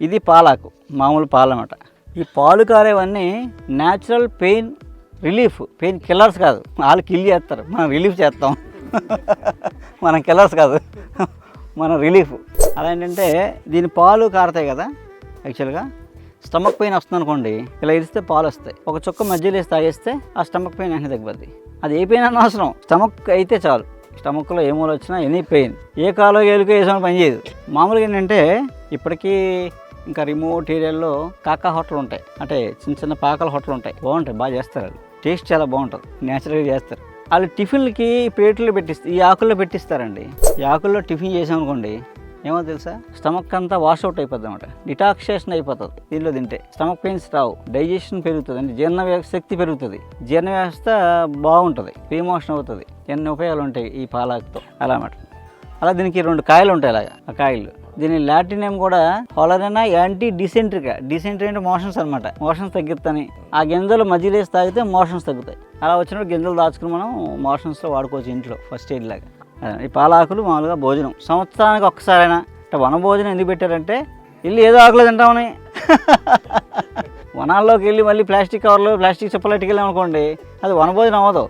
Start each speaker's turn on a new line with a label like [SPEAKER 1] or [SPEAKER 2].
[SPEAKER 1] ఇది పాలాకు మామూలు పాలు ఈ పాలు కారేవన్నీ natural pain relief pain killers కాదు. వాళ్ళు కిల్ చేస్తారు. మనం రిలీఫ్ చేస్తాం. మనం కిల్లర్స్ కాదు. మన రిలీఫ్ అలా ఏంటంటే దీని పాలు కారతాయి కదా యాక్చువల్గా స్టమక్ పెయిన్ వస్తుంది అనుకోండి ఇలా ఇస్తే పాలు వస్తాయి ఒక చుక్క మధ్యలో వేసి తాగేస్తే ఆ స్టమక్ పెయిన్ వెంటనే తగ్గిపోద్ది. అది ఏ పెయిన్ అన్న అవసరం. స్టమక్ అయితే చాలు. స్టమక్లో ఏ వచ్చినా ఎనీ పెయిన్ ఏ కాలో ఏలుకో వేసుకొని పని చేయదు. మామూలుగా ఏంటంటే ఇప్పటికీ ఇంకా రిమోట్ ఏరియాల్లో కాకా హోటల్ ఉంటాయి. అంటే చిన్న చిన్న పాకల హోటల్ ఉంటాయి. బాగుంటాయి. బాగా చేస్తారు అది టేస్ట్ చాలా బాగుంటుంది. న్యాచురల్గా చేస్తారు. వాళ్ళు టిఫిన్లకి ప్లేట్లో పెట్టిస్తారు ఈ ఆకుల్లో పెట్టిస్తారండి. ఈ ఆకుల్లో టిఫిన్ చేసామనుకోండి ఏమో తెలుసా? స్టమక్ అంతా వాష్అవుట్ అయిపోద్ది అనమాట డిటాక్సేషన్ అయిపోతుంది. దీనిలో తింటే స్టమక్ పెయిన్స్ రావు. డైజెషన్ పెరుగుతుంది. అంటే జీర్ణ వ్యవస్థ శక్తి పెరుగుతుంది. జీర్ణ వ్యవస్థ బాగుంటుంది. ప్రీమోషన్ అవుతుంది. ఎన్ని ఉపయోగాలు ఉంటాయి ఈ పాలాకుతో? అలా అన్నమాట అలా దీనికి రెండు కాయలు ఉంటాయి అలాగా. ఆ కాయలు. దీని లాటిన్ నేమ్ కూడా హాలరైనా యాంటీ డిసెంట్రిక డిసెంట్రీ అంటే మోషన్స్ అనమాట మోషన్స్ తగ్గిస్తాని ఆ గింజలు మధ్యలో తాగితే మోషన్స్ తగ్గుతాయి. అలా వచ్చినప్పుడు గింజలు దాచుకుని మనం మోషన్స్లో వాడుకోవచ్చు ఇంట్లో ఫస్ట్ ఎయిడ్ లాగా. ఈ పాలాకులు మామూలుగా భోజనం. సంవత్సరానికి ఒక్కసారైనా. అంటే వన భోజనం ఎందుకు పెట్టారంటే ఇల్లు ఏదో ఆకులు తింటామని. వనాల్లోకి వెళ్ళి మళ్ళీ ప్లాస్టిక్ కవర్లు ప్లాస్టిక్ చెప్పలు ఎట్టుకెళ్ళాం అనుకోండి అది వనభోజనం అవ్వదు.